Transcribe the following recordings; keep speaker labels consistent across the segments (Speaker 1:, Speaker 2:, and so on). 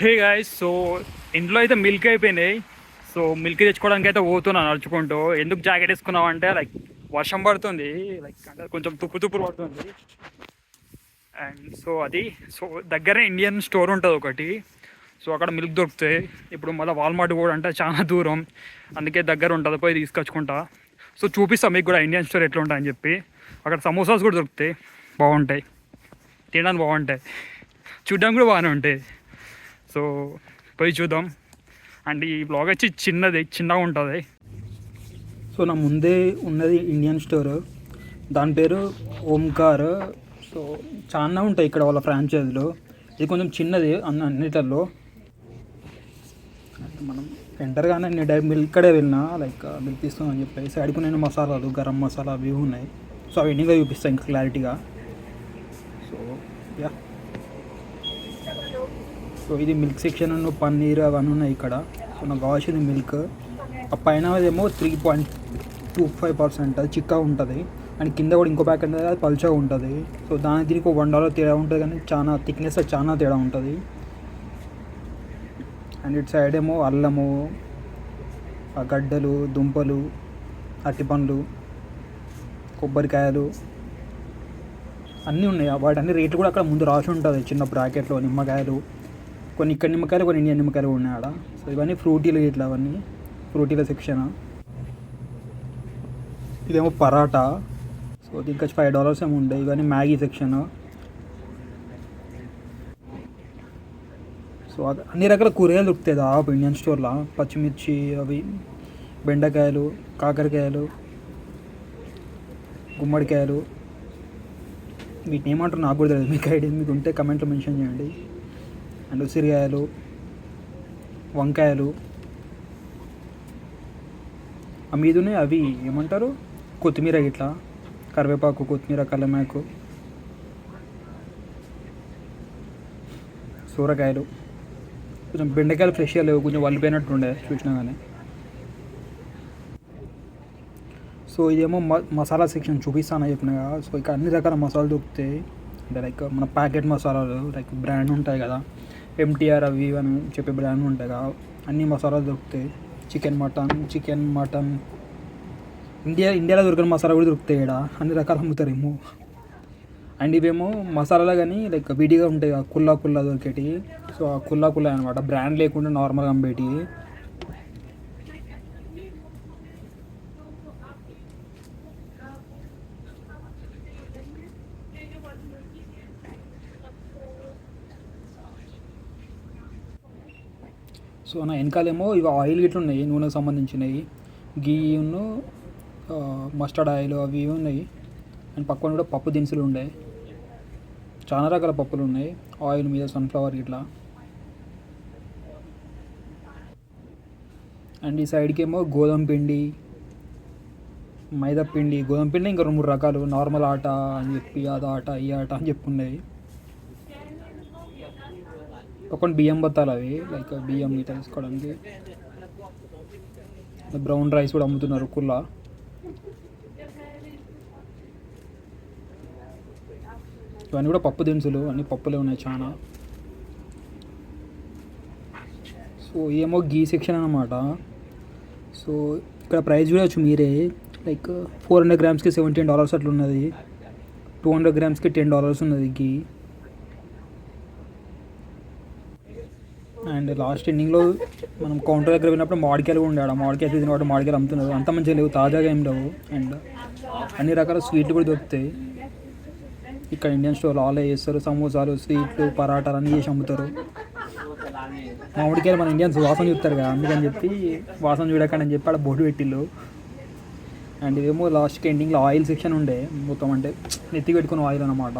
Speaker 1: Hey guys so ఇంట్లో అయితే milk అయిపోయినాయి. సో మిల్క్ తెచ్చుకోవడానికి అయితే పోతున్నాను నడుచుకుంటూ. ఎందుకు జాకెట్ వేసుకున్నావు అంటే లైక్ వర్షం పడుతుంది. లైక్ అంటే కొంచెం తుప్పు తుప్పు పడుతుంది. అండ్ సో అది సో దగ్గరే ఇండియన్ స్టోర్ ఉంటుంది ఒకటి. సో అక్కడ మిల్క్ దొరుకుతాయి. ఇప్పుడు మళ్ళీ వాల్మార్ట్ కూడా అంటే చాలా దూరం. అందుకే దగ్గర ఉంటుంది పోయి తీసుకొచ్చుకుంటా. సో చూపిస్తాం మీకు కూడా ఇండియన్ స్టోర్ ఎట్లా ఉంటాయని చెప్పి. అక్కడ సమోసాస్ కూడా దొరుకుతాయి. బాగుంటాయి. తినడానికి బాగుంటాయి. చూడడానికి కూడా బాగానే ఉంటాయి. సో పోయి చూద్దాం. అండ్ ఈ బ్లాగ్ వచ్చి చిన్నది చిన్నగా ఉంటుంది.
Speaker 2: సో నా ముందే ఉన్నది ఇండియన్ స్టోర్ దాని పేరు ఓంకార్ సో చాలా ఉంటాయి ఇక్కడ వాళ్ళ ఫ్రాంచైజీలో ఇది కొంచెం చిన్నది అన్న అన్నిటిలో మనం ఎంటర్గానే నేను డైరెక్ట్ మిల్క్ ఇక్కడే వెళ్ళినా లైక్ మిల్క్ తీసుకుందని చెప్పి సైడ్కు నేను మసాలాలు గరం మసాలా అవి ఇవి ఉన్నాయి. సో అవి ఎన్నిగా చూపిస్తాను ఇంకా క్లారిటీగా సో యా సో ఇది మిల్క్ సెక్షన్ పన్నీర్ అవన్నీ ఉన్నాయి ఇక్కడ. సో నాకు కావాల్సింది మిల్క్. ఆ పైన ఏమో three point two five percent అది చిక్కగా ఉంటుంది. అండ్ కింద కూడా ఇంకో ప్యాకెట్ ఉంటుంది అది పల్చగా ఉంటుంది. సో దానికి దీనికి ఒక వన్ డాలర్ తేడా ఉంటుంది కానీ చాలా థిక్నెస్ చాలా తేడా ఉంటుంది. అండ్ ఇటు సైడ్ ఏమో అల్లము ఆ గడ్డలు దుంపలు అరటిపండ్లు కొబ్బరికాయలు అన్నీ ఉన్నాయి. వాటి అన్ని రేట్లు కూడా అక్కడ ముందు రాసి ఉంటుంది చిన్న బ్రాకెట్లో నిమ్మకాయలు. కొన్ని ఇక్కడ నిమ్మకాయలు కొన్ని ఇండియన్ నిమ్మకాయలు ఉన్నాయి ఆడ సో ఇవన్నీ ఫ్రూటీలు ఇట్లా అవన్నీ. ఫ్రూటీల సెక్షన్ ఇదేమో పరాటా. సో దీనికి ఫైవ్ డాలర్స్ ఏమో ఉండే. ఇవన్నీ మ్యాగీ సెక్షన్ సో అది అన్ని రకాల కూరగాయలు దొరుకుతాయి దాదాపు ఇండియన్ స్టోర్లో పచ్చిమిర్చి అవి బెండకాయలు కాకరకాయలు గుమ్మడికాయలు. వీటిని ఏమంటారు నాకు కూడా తెలియదు. మీకు ఐడియా మీకు ఉంటే కమెంట్లో మెన్షన్ చేయండి. అండ్ ఉసిరికాయలు వంకాయలు. ఆ మీదనే అవి ఏమంటారు? కొత్తిమీర ఇట్లా కరివేపాకు కొత్తిమీర కల్లమాకు సూరకాయలు. కొంచెం బెండకాయలు ఫ్రెష్గా లేవు కొంచెం వల్లిపోయినట్టు ఉండే చూసినా కానీ సో ఇదేమో మ మసాలా సెక్షన్ చూపిస్తానని చెప్పిన సో ఇక అన్ని రకాల మసాలాలు దొరుకుతాయి. అంటే లైక్ మన ప్యాకెట్ మసాలాలు లైక్ బ్రాండ్ ఉంటాయి కదా. ఎంటీఆర్ అవి అని చెప్పే బ్రాండ్ ఉంటాయి కదా అన్ని మసాలాలు దొరుకుతాయి. Chicken mutton chicken mutton India ఇండియాలో దొరికిన మసాలా కూడా దొరుకుతాయి ఇక్కడ అన్ని రకాలు అమ్ముతారేమో అండ్ ఇవేమో మసాలాలు కానీ లైక్ విడిగా ఉంటాయి కదా కుల్లా కుల్లా దొరికేటి సో ఆ కుల్లా కుల్లా అనమాట. బ్రాండ్ లేకుండా నార్మల్గా అమ్మేటివి. సో నా వెనకాలేమో ఇవి ఆయిల్ గిట్లు ఉన్నాయి నూనెకు సంబంధించినవి. గీను మస్టర్డ్ ఆయిల్ అవి ఇవి ఉన్నాయి. అండ్ పక్కన కూడా పప్పు దినుసులు ఉన్నాయి చాలా రకాల పప్పులు ఉన్నాయి ఆయిల్ మీద సన్ఫ్లవర్ ఇట్లా అండ్ ఈ సైడ్కి ఏమో గోధుమ పిండి మైదా పిండి. గోధుమ పిండి ఇంకా రెండు మూడు రకాలు. నార్మల్ ఆట అని చెప్పి అది ఆట ఈ ఆట అని చెప్పి ఉన్నాయి. ఒకటి బియ్యం బత్తాలు అవి లైక్ బియ్యం ఇట్లా తీసుకోవడానికి బ్రౌన్ రైస్ కూడా అమ్ముతున్నారు కుల్లా. ఇవన్నీ కూడా పప్పు దినుసులు అన్ని పప్పులే ఉన్నాయి చాలా సో ఏమో గీ సెక్షన్ అనమాట సో ఇక్కడ ప్రైస్ చూడవచ్చు మీరే. లైక్ ఫోర్ హండ్రెడ్ గ్రామ్స్కి సెవెంటీన్ డాలర్స్ అట్లా ఉన్నది టూ హండ్రెడ్ గ్రామ్స్కి టెన్ డాలర్స్ ఉన్నది గీ అండ్ లాస్ట్ ఎండింగ్లో మనం కౌంటర్ దగ్గర విన్నప్పుడు మామిడికాయలు కూడా ఉండే మామిడికాయలు సీజన్ కాబట్టి మామిడికాయలు అమ్ముతున్నారు అంత మంచిగా లేవు. తాజాగా ఏం లేవు. అండ్ అన్ని రకాల స్వీట్లు కూడా దొరుకుతాయి. ఇక్కడ ఇండియన్ స్టోర్లో ఆలే చేస్తారు. సమోసాలు స్వీట్లు పరాటాలు అన్నీ చేసి అమ్ముతారు. మామిడికాయలు మన ఇండియన్స్ వాసన చూస్తారు కదా. అందుకని చెప్పి వాసన చూడకండి అని చెప్పి అక్కడ బోర్డు పెట్టిళ్ళు. అండ్ ఇదేమో లాస్ట్కి ఎండింగ్లో ఆయిల్ సెక్షన్ ఉండే. మొత్తం అంటే నెత్తి పెట్టుకున్న ఆయిల్ అనమాట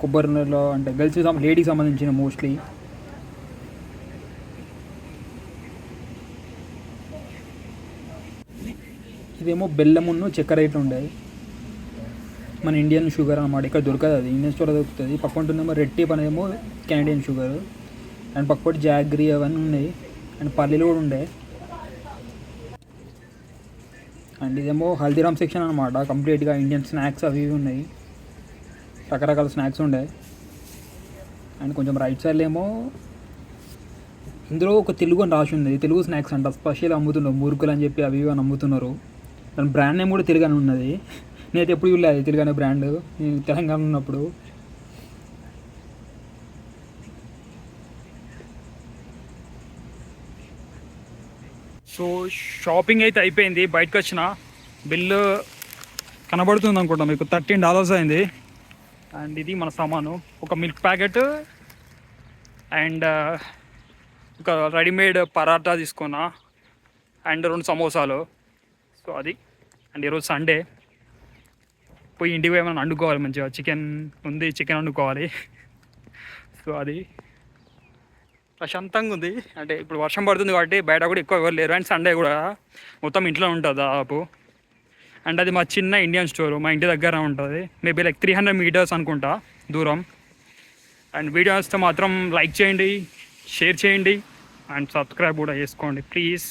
Speaker 2: కొబ్బరి నూనెలో అంటే గర్ల్స్కి లేడీకి సంబంధించిన మోస్ట్లీ. ఇదేమో బెల్లమును చక్కెర ఇట్లా ఉండేది. మన ఇండియన్ షుగర్ అనమాట ఇక్కడ దొరకదు అది. ఇండియన్ స్టోర్ దొరుకుతుంది. పక్కన రెడ్ టీప్ అనేమో కెనడియన్ షుగర్ అండ్ పక్కపొట్టి జాగ్రీ అవన్నీ ఉన్నాయి అండ్ పల్లీలు కూడా ఉండే. అండ్ ఇదేమో హల్దీరామ్ సెక్షన్ అనమాట కంప్లీట్గా ఇండియన్ స్నాక్స్ అవి ఇవి ఉన్నాయి. రకరకాల స్నాక్స్ ఉండే. అండ్ కొంచెం రైట్ సైడ్లో ఏమో ఇందులో ఒక తెలుగు అని రాసి ఉంది. తెలుగు స్నాక్స్ అంట. స్పెషల్ అమ్ముతున్నారు. మురుకులు అని చెప్పి అవి ఇవి అని అమ్ముతున్నారు. దాని బ్రాండ్ నేమ్ కూడా తెలుగు అని ఉన్నది. నేనైతే ఎప్పుడు చూడలేదు తెలుగు బ్రాండ్ నేను తెలంగాణ ఉన్నప్పుడు.
Speaker 1: సో షాపింగ్ అయితే అయిపోయింది. బయటకు వచ్చిన. బిల్లు కనబడుతుంది అనుకుంటా మీకు. థర్టీన్ డాలర్స్ అయింది. అండ్ ఇది మన సామాను. ఒక మిల్క్ ప్యాకెట్ అండ్ ఒక రెడీమేడ్ పరాటా తీసుకున్నా. అండ్ రెండు సమోసాలు. సో అది. అండ్ ఈరోజు సండే. పోయి ఇంటికి పోయి ఏమైనా వండుకోవాలి మంచిగా. చికెన్ ఉంది చికెన్ వండుకోవాలి. సో అది. ప్రశాంతంగా ఉంది. అంటే ఇప్పుడు వర్షం పడుతుంది కాబట్టి బయట కూడా ఎక్కువ ఎవరు లేరు. అండ్ సండే కూడా మొత్తం ఇంట్లో ఉంటుంది దాదాపు. అండ్ అది మా చిన్న ఇండియన్ స్టోర్ మా ఇంటి దగ్గర ఉంటుంది. Maybe like three hundred metres అనుకుంటా దూరం. అండ్ వీడియో వస్తే మాత్రం లైక్ చేయండి షేర్ చేయండి. అండ్ సబ్స్క్రైబ్ కూడా చేసుకోండి ప్లీజ్.